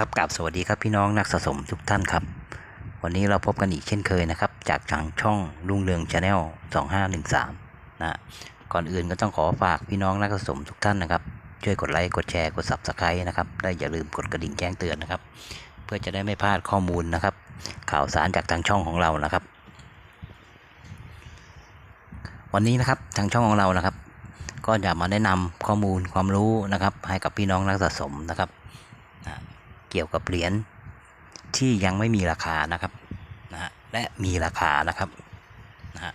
ครับกับสวัสดีครับพี่น้องนักสะสมทุกท่านครับ วันนี้เราพบกันอีกเช่นเคยนะครับ จากทางช่องลุงเรืองชาแนล2513 นะก่อนอื่นก็ต้องขอฝากพี่น้องนักสะสมทุกท่านนะครับ ช่วยกดไลค์กดแชร์กด subscribe นะครับและอย่าลืมกดกระดิ่งแจ้งเตือนนะครับ เพื่อจะได้ไม่พลาดข้อมูลนะครับ ข่าวสารจากทางช่องของเรานะครับ วันนี้นะครับทางช่องของเรานะครับ ก็จะมาแนะนำข้อมูลความรู้นะครับ ให้กับพี่น้องนักสะสมนะครับนะ เกี่ยวกับเหรียญที่ยังไม่มีราคานะครับนะฮะและมีราคานะครับนะฮะ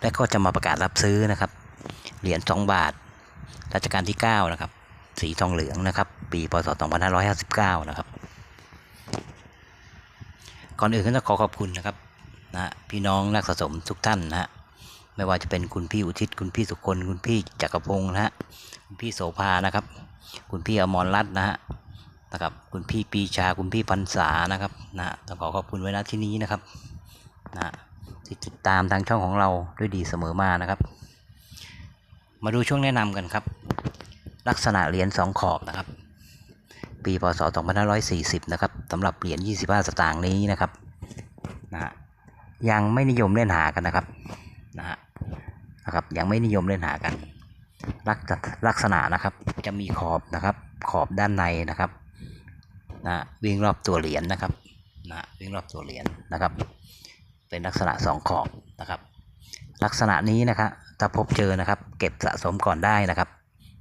และก็จะมาประกาศรับซื้อนะครับ เหรียญ2บาทรัชกาลที่9นะครับสีทองเหลืองนะครับ ปีพศ 2559 นะครับ ก่อนอื่นก็ต้องขอขอบคุณนะครับนะพี่น้องนักสะสมทุกท่านนะฮะไม่ว่าจะเป็นคุณพี่อุทิศคุณพี่สุคนคุณพี่จักรพงศ์นะฮะคุณพี่โสภานะครับ คุณพี่อมรรัตน์นะฮะ นะครับคุณพี่ปีชาคุณพี่พันษานะครับนะต้องขอขอบคุณไว้ณที่นี้นะครับนะที่ติดตามทางช่องของเราด้วยดีเสมอมานะครับ มาดูช่วงแนะนำกันครับ ลักษณะเหรียญสองขอบนะครับ ปีพศ2540 นะครับสำหรับเหรียญ25 สตางค์นี้นะครับนะยังไม่นิยมเล่นหากันนะครับนะฮะนะครับยังไม่นิยมเล่นหากันลักษลักษณะนะครับจะมีขอบนะครับขอบด้านในนะครับ นะวิ่งรอบตัวเหรียญนะครับนะวิ่งรอบตัวเหรียญนะครับ เป็นลักษณะสองขอบนะครับ ลักษณะนี้นะครับถ้าพบเจอนะครับ เก็บสะสมก่อนได้นะครับ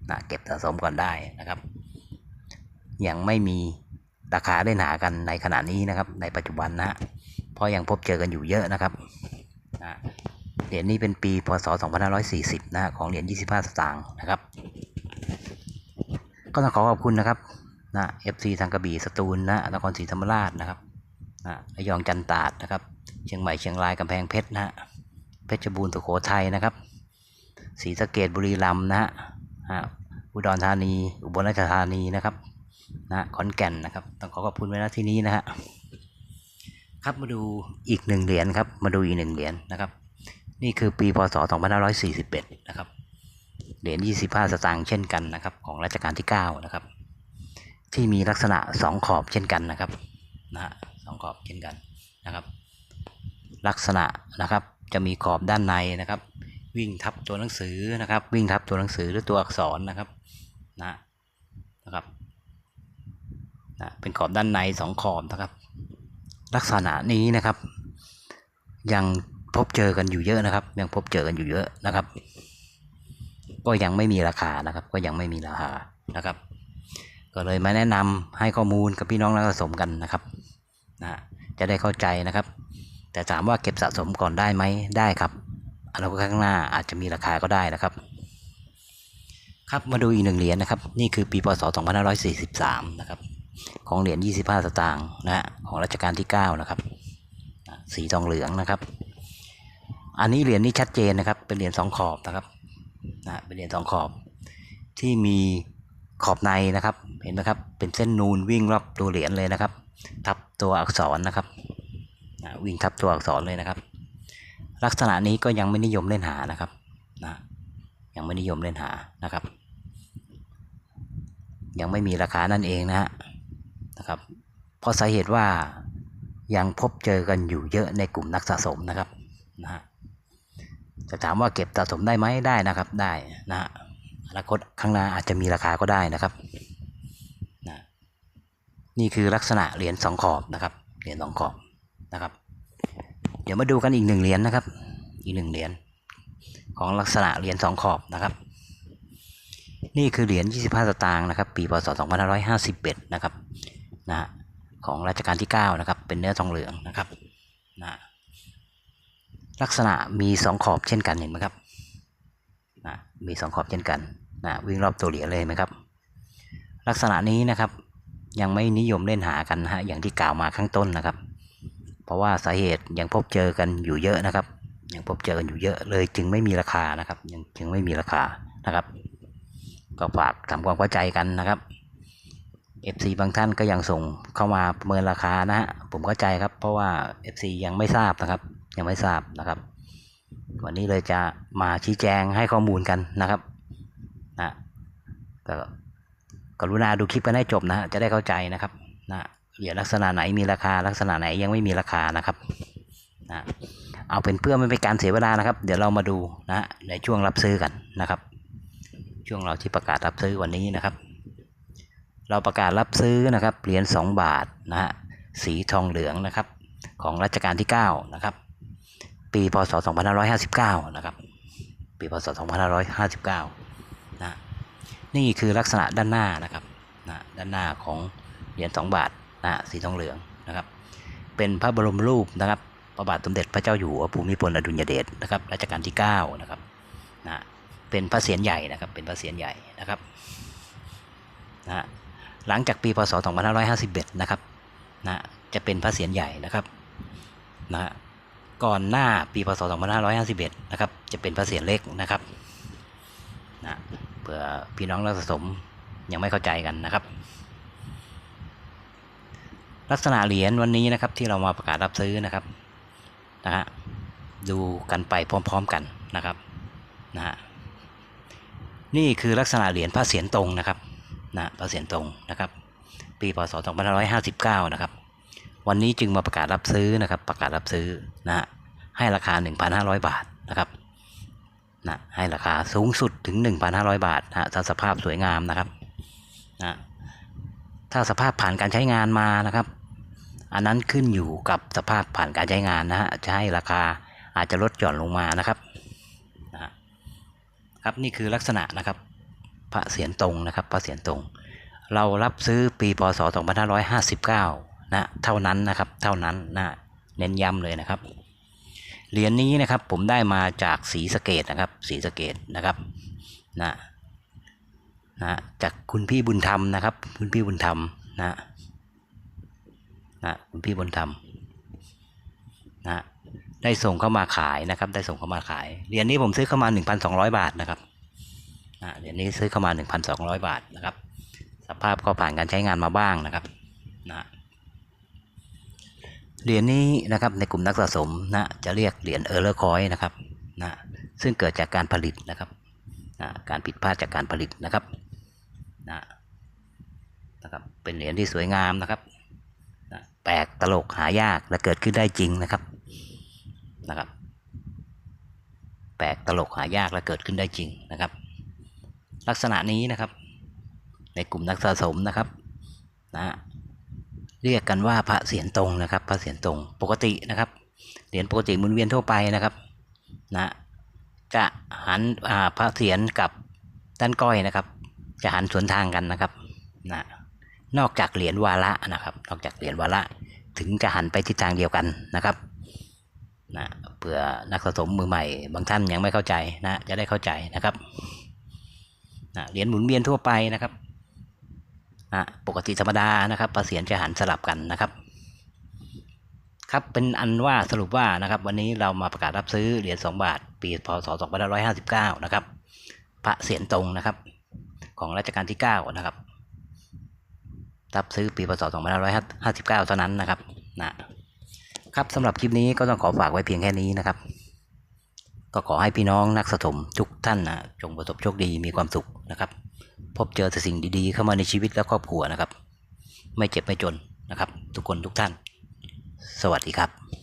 นะเก็บสะสมก่อนได้นะครับ ยังไม่มีราคาได้หนากันในขณะนี้นะครับ ในปัจจุบันนะเพราะยังพบเจอกันอยู่เยอะนะครับนะเหรียญนี้เป็นปีพศ 2540 นะฮะของเหรียญ 25 สตางค์นะครับ ก็ต้องขอขอบคุณนะครับ นะ FC ทางกระบี่สตูลนะนครศรีธรรมราชนะครับนะระยองจันตาดนะครับ เชียงใหม่เชียงรายกำแพงเพชรนะฮะเพชรบูรณ์สุโขทัยนะครับศรีสะเกดบุรีรัมย์นะฮะฮะอุดรธานี อุบลราชธานีนะครับนะขอนแก่นนะครับ ต้องขอขอบคุณไว้ณที่นี้นะฮะครับมาดูอีกหนึ่งเหรียญครับ มาดูอีกหนึ่งเหรียญนะครับ นี่คือปีพศ 2541 นะครับ เหรียญ 25 สตางค์เช่นกันนะครับ ของรัชกาลที่ 9 นะครับ ที่มีลักษณะ2ขอบเช่นกันนะครับนะฮะสองขอบเช่นกันนะครับ ลักษณะนะครับจะมีขอบด้านในนะครับ วิ่งทับตัวหนังสือนะครับ วิ่งทับตัวหนังสือหรือตัวอักษรนะครับนะนะครับนะเป็นขอบด้านในสองขอบนะครับ ลักษณะนี้นะครับ ยังพบเจอกันอยู่เยอะนะครับ ยังพบเจอกันอยู่เยอะนะครับ ก็ยังไม่มีราคานะครับ ก็ยังไม่มีราคานะครับ ก็เลยมาแนะนำให้ข้อมูลกับพี่น้องนักสะสมกันนะครับนะจะได้เข้าใจนะครับ แต่ถามว่าเก็บสะสมก่อนได้ไหมได้ครับอนาคตข้างหน้าอาจจะมีราคาก็ได้นะครับ ครับมาดูอีกหนึ่งเหรียญนะครับ นี่คือปีพศ 2543 นะครับ ของเหรียญ 25 สตางค์นะฮะของรัชกาลที่ 9 นะครับ สีทองเหลืองนะครับ อันนี้เหรียญนี้ชัดเจนนะครับ เป็นเหรียญสองขอบนะครับนะเป็นเหรียญสองขอบที่มี ขอบในนะครับ เห็นไหมครับ เป็นเส้นนูนวิ่งรอบตัวเหรียญเลยนะครับ ทับตัวอักษรนะครับ วิ่งทับตัวอักษรเลยนะครับ ลักษณะนี้ก็ยังไม่นิยมเล่นหานะครับนะยังไม่นิยมเล่นหานะครับ ยังไม่มีราคานั่นเองนะฮะนะครับ เพราะสาเหตุว่ายังพบเจอกันอยู่เยอะในกลุ่มนักสะสมนะครับนะฮะจะถามว่าเก็บสะสมได้ไหมได้นะครับได้นะฮะ อนาคตข้างหน้าอาจจะมีราคาก็ได้นะครับนะนี่คือลักษณะเหรียญสองขอบนะครับเหรียญสองขอบนะครับ เดี๋ยวมาดูกันอีกหนึ่งเหรียญนะครับ อีกหนึ่งเหรียญของลักษณะเหรียญสองขอบนะครับนี่คือเหรียญ 25 สตางค์นะครับ ปี พศ 2551 นะครับ นะฮะ ของรัชกาลที่ 9 นะครับ เป็นเนื้อทองเหลืองนะครับ นะ ลักษณะมี 2 ขอบเช่นกันเห็นไหมครับ นะมี2ขอบเช่นกันนะวิ่งรอบตัวเหรียญเลยไหมครับ ลักษณะนี้นะครับยังไม่นิยมเล่นหากันนะฮะอย่างที่กล่าวมาข้างต้นนะครับ เพราะว่าสาเหตุยังพบเจอกันอยู่เยอะนะครับ ยังพบเจอกันอยู่เยอะเลย จึงไม่มีราคานะครับ ยังจึงไม่มีราคานะครับ ก็ฝากทำความเข้าใจกันนะครับ FC บางท่านก็ยังส่งเข้ามาประเมินราคานะฮะผมเข้าใจครับ เพราะว่า FC ยังไม่ทราบนะครับ ยังไม่ทราบนะครับ วันนี้เลยจะมาชี้แจงให้ข้อมูลกันนะครับนะก็กรุณาดูคลิปกันให้จบนะฮะจะได้เข้าใจนะครับนะเหรียญลักษณะไหนมีราคาลักษณะไหนยังไม่มีราคานะครับนะเอาเป็นเพื่อไม่เป็นการเสียเวลานะครับ เดี๋ยวเรามาดูนะในช่วงรับซื้อกันนะครับ ช่วงเราที่ประกาศรับซื้อวันนี้นะครับ เราประกาศรับซื้อนะครับเหรียญ2บาทนะฮะสีทองเหลืองนะครับ ของรัชกาลที่9นะครับ ปีพศ 2559 นะครับ ปีพศ 2559 นะ นี่คือลักษณะด้านหน้านะครับนะด้านหน้าของเหรียญ2บาทนะสีทองเหลืองนะครับ เป็นพระบรมรูปนะครับพระบาทสมเด็จพระเจ้าอยู่หัวภูมิพลอดุลยเดชนะครับรัชกาลที่ 9 นะครับนะเป็นพระเศียรใหญ่นะครับ เป็นพระเศียรใหญ่นะครับนะหลังจากปีพศ 2551 นะครับนะจะเป็นพระเศียรใหญ่นะครับนะ ก่อนหน้าปีพศ 2551 นะครับ จะเป็นพระเศียรเล็กนะครับนะเผื่อพี่น้องนักสะสมยังไม่เข้าใจกันนะครับ ลักษณะเหรียญวันนี้นะครับที่เรามาประกาศรับซื้อนะครับนะฮะดูกันไปพร้อมๆกันนะครับนะฮะนี่คือลักษณะเหรียญพระเศียรตรงนะครับนะพระเศียรตรงนะครับ ปีพศ 2559 นะครับ วันนี้จึงมาประกาศรับซื้อนะครับ ประกาศรับซื้อนะฮะให้ราคา 1,500 บาทนะครับนะให้ราคาสูงสุดถึง 1,500 บาทนะฮะถ้าสภาพสวยงามนะครับนะถ้าสภาพผ่านการใช้งานมานะครับ อันนั้นขึ้นอยู่กับสภาพผ่านการใช้งานนะฮะจะให้ราคาอาจจะลดหย่อนลงมานะครับนะฮะครับนี่คือลักษณะนะครับ พระเศียรตรงนะครับ พระเศียรตรง เรารับซื้อปีพศ 2559 นะเท่านั้นนะครับเท่านั้นนะเน้นย้ำเลยนะครับเหรียญนี้นะครับผมได้มาจากสีสเกตนะครับสีสเกตนะครับนะนะจากคุณพี่บุญธรรมนะครับ คุณพี่บุญธรรมนะนะคุณพี่บุญธรรมนะได้ส่งเข้ามาขายนะครับ ได้ส่งเข้ามาขายเหรียญนี้ผมซื้อเข้ามา 1,200 บาทนะครับอะเหรียญนี้ซื้อเข้ามา 1,200 บาทนะครับ สภาพก็ผ่านการใช้งานมาบ้างนะครับนะ เหรียญนี้นะครับในกลุ่มนักสะสมนะจะเรียกเหรียญเออร์เลอร์คอยนะครับนะซึ่งเกิดจากการผลิตนะครับนะการผิดพลาดจากการผลิตนะครับนะนะครับเป็นเหรียญที่สวยงามนะครับนะแปลกตลกหายากและเกิดขึ้นได้จริงนะครับนะครับ แปลกตลกหายากและเกิดขึ้นได้จริงนะครับ ลักษณะนี้นะครับ ในกลุ่มนักสะสมนะครับนะ เรียกกันว่าพระเศียรตรงนะครับ พระเศียรตรงปกตินะครับเหรียญปกติหมุนเวียนทั่วไปนะครับนะจะหันพระเศียรกับด้านก้อยนะครับ จะหันสวนทางกันนะครับนะนอกจากเหรียญวาระนะครับ นอกจากเหรียญวาระถึงจะหันไปทิศทางเดียวกันนะครับนะเผื่อนักสะสมมือใหม่ บางท่านยังไม่เข้าใจนะจะได้เข้าใจนะครับนะเหรียญหมุนเวียนทั่วไปนะครับ นะปกติธรรมดานะครับประเสียนจะหันสลับกันนะครับ ครับเป็นอันว่าสรุปว่านะครับ วันนี้เรามาประกาศรับซื้อเหรียญ2บาท ปีพศ2559 นะครับ พระเสียรตรงนะครับ ของรัชกาลที่ 9 นะครับ รับซื้อปีพศ2559 เท่านั้นนะครับนะครับสำหรับคลิปนี้ก็ต้องขอฝากไว้เพียงแค่นี้นะครับ ก็ขอให้พี่น้องนักสะสมทุกท่านนะจงประสบโชคดีมีความสุขนะครับ พบเจอแต่สิ่งดีๆ เข้ามาในชีวิตและครอบครัวนะครับ ไม่เจ็บไม่จนนะครับ ทุกคนทุกท่าน สวัสดีครับ